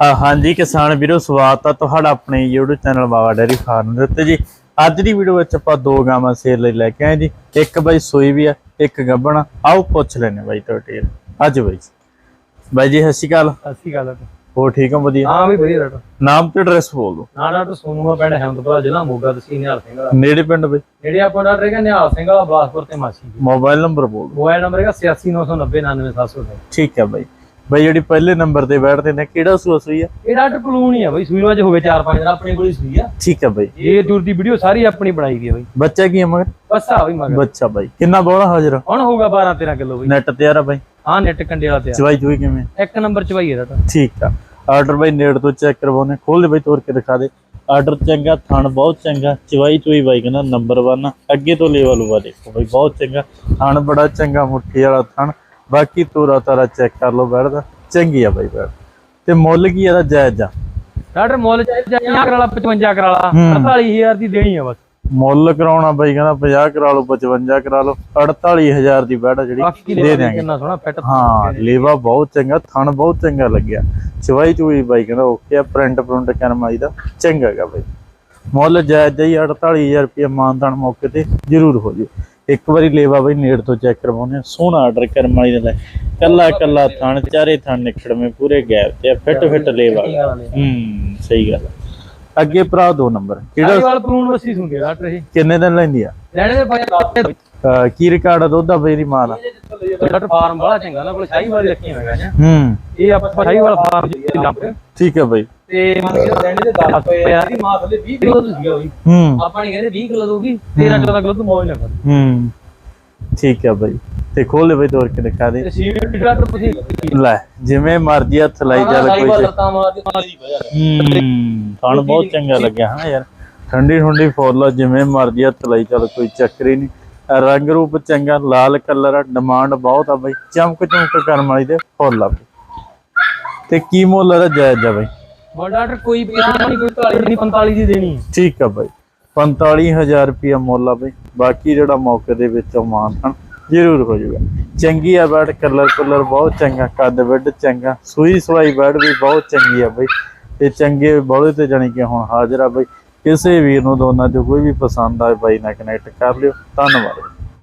ਹਾਂਜੀ ਕਿਸਾਨ ਵੀਰੋ ਸਵਾਗਤ ਆ ਤੁਹਾਡਾ ਆਪਣੇ YouTube channel Baba dairy farm ਦੇ ਉੱਤੇ ਜੀ। ਅੱਜ ਦੀ ਵੀਡੀਓ ਵਿੱਚ ਆਪਾਂ ਦੋ ਗਾਵਾਂ ਸੇਲ ਲਈ ਲੈ ਕੇ ਆਏ ਜੀ। ਇੱਕ ਬਾਈ ਸੂਈ ਵੀ ਆ ਇੱਕ ਗੱਬਣਾ ਆਓ ਪੁੱਛ ਲੈਨੇ ਬਾਈ ਤੋਂ ਡਿਟੇਲ ਅੱਜ ਬਾਈ ਬਾਈ ਜੀ ਸਤਿ ਸ਼੍ਰੀ ਅਕਾਲ। ਗੱਲ ਹੈ ਹੋਰ ਠੀਕ ਹੋ? ਵਧੀਆ। ਹਾਂ ਵੀ ਵਧੀਆ ਡਾਕਟਰ ਨਾਮ ਤੇ ਐਡਰੈਸ ਬੋਲ ਦਿਓ। ਨਾ ਡਾਕਟਰ ਸੋਨੂਆ ਪਿੰਡ ਹੈਮਦਪੁਰਾ ਜ਼ਿਲ੍ਹਾ ਮੋਗਾ ਤਹਿਸੀਲ ਨਿਹਾਲ ਸਿੰਘ ਦਾ ਨੇੜੇ ਪਿੰਡ ਬਾਈ? ਜਿਹੜੇ ਆਪਾਂ ਡਾਕਟਰ ਹੈਗਾ ਨਿਹਾਲ ਸਿੰਘ ਵਾਲਾ ਬਲਾਸਪੁਰ ਤੇ ਮਾਸੀ ਜੀ। ਮੋਬਾਈਲ ਨੰਬਰ ਬੋਲ ਮੋਬਾਈਲ ਨੰਬਰ ਹੈਗਾ 8699099700 ਠੀਕ ਹੈ ਬਾਈ। ਬਾਈ ਜਿਹੜੀ ਪਹਿਲੇ ਨੰਬਰ ਤੇ ਬੈਠਦੇ ਨੇ ਕਿਹੜਾ ਸੂਆ ਸੂਈ ਆ? ਇਹ ਡਾਕਟਰ ਕਲੂਨ ਹੀ ਆ ਬਈ ਸੂਈ ਵਾਜ ਹੋਵੇ 4-5 ਦਿਨ ਆਪਣੇ ਕੋਲ ਹੀ ਸੂਈ ਆ। ਠੀਕ ਹੈ ਬਾਈ। ਇਹ ਦੂਰ ਦੀ ਵੀਡੀਓ ਸਾਰੀ ਆਪਣੀ ਬਣਾਈ ਗਈ ਆ ਬਈ। ਬੱਚਾ ਕੀ ਹੈ ਮਗਰ? ਬਸ ਆ ਬਈ ਮਗਰ। ਬੱਚਾ ਬਾਈ। ਕਿੰਨਾ ਬੋਲਾ ਹਾਜ਼ਰ? ਹੁਣ ਹੋਊਗਾ 12-13 ਕਿਲੋ ਬਈ। ਨੈਟ ਤੇ ਆ ਬਾਈ। ਹਾਂ ਨੈਟ ਕੰਡੇ ਵਾਲਾ ਤੇ ਆ ਚਵਾਈ ਚੂਈ ਕਿਵੇਂ? ਇੱਕ ਨੰਬਰ ਚਵਾਈ ਹੈ ਡਾਕਟਰ ਠੀਕ ਆ। ਆਰਡਰ ਬਾਈ ਨੇੜ ਤੋਂ ਚੈੱਕ ਕਰਵਾਉਣੇ ਖੋਲ ਦੇ ਬਾਈ ਤੋੜ ਕੇ ਦਿਖਾ ਦੇ। ਆਰਡਰ ਚੰਗਾ ਥਣ ਬਹੁਤ ਚੰਗਾ। ਚਵਾਈ ਚੂਈ ਬਾਈ ਕਹਿੰਦਾ ਨੰਬਰ 1 ਅੱਗੇ ਤੋਂ ਲੈਵਲ ਵਾ ਦੇਖੋ ਬਾਈ ਬਹੁਤ ਚੰਗਾ। ਥਣ ਬੜਾ ਚੰਗਾ ਮੁੱਠੀ ਵਾਲਾ ਥਣ। ਬਾਕੀ ਤੋਰਾ ਤਾਰਾ ਚੈੱਕ ਕਰ ਲਓ ਬੈਠਦਾ ਚੰਗੀ ਆ ਬਾਈ ਬੈਠ। ਤੇ ਮੁੱਲ ਕੀ ਇਹਦਾ ਜਾਇਜ਼ ਆ? ਡਾਕਟਰ ਮੁੱਲ ਚਾਹੀਦਾ ਕਰਾਲਾ 55 ਕਰਾਲਾ ਹੂੰ। 48000 ਦੀ ਦੇਣੀ ਆ ਬਸ। ਮੁੱਲ ਕਰਾਉਣਾ ਬਾਈ ਕਹਿੰਦਾ 50 ਕਰਾ ਲਓ 55 ਕਰਾ ਲਓ। 48000 ਦੀ ਬੈਠ ਜਿਹੜੀ ਦੇ ਦੇ ਦਿਆਂਗੇ। ਕਿੰਨਾ ਸੋਹਣਾ ਫਿੱਟ ਹਾਂ ਲੇਵਾ ਬਹੁਤ ਚੰਗਾ ਥਣ ਬਹੁਤ ਚੰਗਾ ਲੱਗਿਆ। ਚਵਾਈ ਚੂਈ ਬਾਈ ਕਹਿੰਦਾ ਓਕੇ ਆ ਪ੍ਰਿੰਟ ਪ੍ਰਿੰਟ ਕਰਮਾਈ ਦਾ। ਚੰਗਾ ਹੈਗਾ ਬਾਈ। ਮੁੱਲ ਜਾਇਜ਼ ਜਾਈ 48000 ਰੁਪਏ ਮਾਨਦਾਨ ਮੌਕੇ ਤੇ ਜ਼ਰੂਰ ਹੋ ਜੇ ਇੱਕ ਵਾਰੀ ਲੇਵਾ ਬਾਈ ਨੇੜ ਤੋਂ ਚੈੱਕ ਕਰਵਾਉਂਦੇ ਆ ਸੋਹਣਾ ਆਰਡਰ ਕਰਮਾਈ ਦਾ ਕੱਲਾ ਕੱਲਾ ਥਣ ਚਾਰੇ ਥਣ ਨਿਕੜਵੇਂ ਪੂਰੇ ਗੈਪ ਤੇ ਫਿੱਟ ਫਿੱਟ ਲੇਵਾ ਹੂੰ ਸਹੀ ਗੱਲ। ਅੱਗੇ ਭਰਾ ਦੋ ਨੰਬਰ ਕਿਹੜਾ? ਵਾਲ ਕਲੂਨ ਵਸੀ ਸੁਣਗੇ ਡਾਕਟਰ ਇਹ ਕਿੰਨੇ ਦਿਨ ਲੈਂਦੀ ਆ? ਲੈਣੇ ਦੇ ਭਾਈ ਅਹ ਕੀ ਰਿਕਾਰਡ ਆ ਦੁੱਧ ਦਾ ਬਈ ਦੀ ਮਾਂ ਦਾ? ਡਾਕਟਰ ਫਾਰਮ ਬੜਾ ਚੰਗਾ ਨਾ ਕੋਲ ਸ਼ਾਹੀ ਵਾਲੀ ਰੱਖੀ ਜੀ ਹੂੰ। ਇਹ ਆਪਾਂ ਸ਼ਾਹੀ ਵਾਲਾ ਫਾਰਮ ਠੀਕ ਹੈ ਬਾਈ। ਤੇ ਮੰਨ ਕੇ ਲੈਣੇ ਦੇ 10 ਰੁਪਏ ਯਾਰ ਦੀ ਮਾਂ ਥੱਲੇ 20 ਕਿਲੋ ਤੋਂ ਸੀਗਾ ਬਈ। ਹੂੰ। ਆਪਾਂ ਨਹੀਂ ਕਹਿੰਦੇ 20 ਕਿਲੋ ਦਊਗੀ 13 14 ਕਿਲੋ ਤੋਂ ਮੌਜ ਨਾ ਕਰ ਹੂੰ। ਠੀਕ ਹੈ ਬਾਈ। ਤੇ ਖੋਲ ਲੈ ਬਈ ਤੋੜ ਕੇ ਦਿਖਾ ਦੇ। ਲੈ ਜਿਵੇਂ ਮਰਜ਼ੀ ਹੱਥ ਲਾਈ ਕੋਈ ਹੂੰ। ਥਣ ਬਹੁਤ ਚੰਗਾ ਲੱਗਿਆ ਹਾਂ ਯਾਰ। ਠੰਡੀ ਠੰਡੀ ਫੁੱਲ ਜਿਵੇਂ ਮਰਜ਼ੀ ਹੱਥ ਲਾਈ ਚੱਲ ਕੋਈ ਚੱਕਰ ਹੀ ਨਹੀਂ। ਰੰਗ ਰੂਪ ਚੰਗਾ ਲਾਲ ਕਲਰ ਆ ਡਿਮਾਂਡ ਬਹੁਤ ਆ ਬਾਈ। ਚਮਕ ਚਮਕ ਕਰਮ ਵਾਲੀ ਦੇ ਫੁੱਲ ਆ। ਤੇ ਕੀ ਮੁੱਲ ਇਹਦਾ ਜਾਇਜ਼ ਆ ਬਾਈ? ਬੜਾ ਡਾਕਟਰ ਕੋਈ ਪੈਸਾ ਨਹੀਂ, ਕੋਈ 40 ਨਹੀਂ 45 ਦੀ ਦੇਣੀ ਹੈ। ਠੀਕ ਆ ਬਾਈ। 45000 ਰੁਪਿਆ ਮੁੱਲ ਆ ਬਈ। ਬਾਕੀ ਜਿਹੜਾ ਮੌਕੇ ਦੇ ਵਿੱਚ ਮਾਨਤਨ ਜ਼ਰੂਰ ਹੋ ਜਾਊਗਾ। ਚੰਗੀ ਆ ਬੈਡ ਕਲਰ ਕਲਰ ਬਹੁਤ ਚੰਗਾ, ਕੱਦ ਵੱਡ ਚੰਗਾ, ਸੂਈ ਸਵਾਈ ਬੈਡ ਵੀ ਬਹੁਤ ਚੰਗੀ ਆ ਬਈ। ਤੇ ਚੰਗੇ ਬੋਲੇ ਤੇ ਜਾਣੀ ਕਿ ਹੁਣ ਹਾਜ਼ਰ ਆ ਬਈ। ਕਿਸੇ ਵੀਰ ਨੂੰ ਦੋਨਾਂ ਚੋਂ ਕੋਈ ਵੀ ਪਸੰਦ ਆਏ, ਬਾਈ ਨਾਲ ਕਨੈਕਟ ਕਰ ਲਿਓ। ਧੰਨਵਾਦ।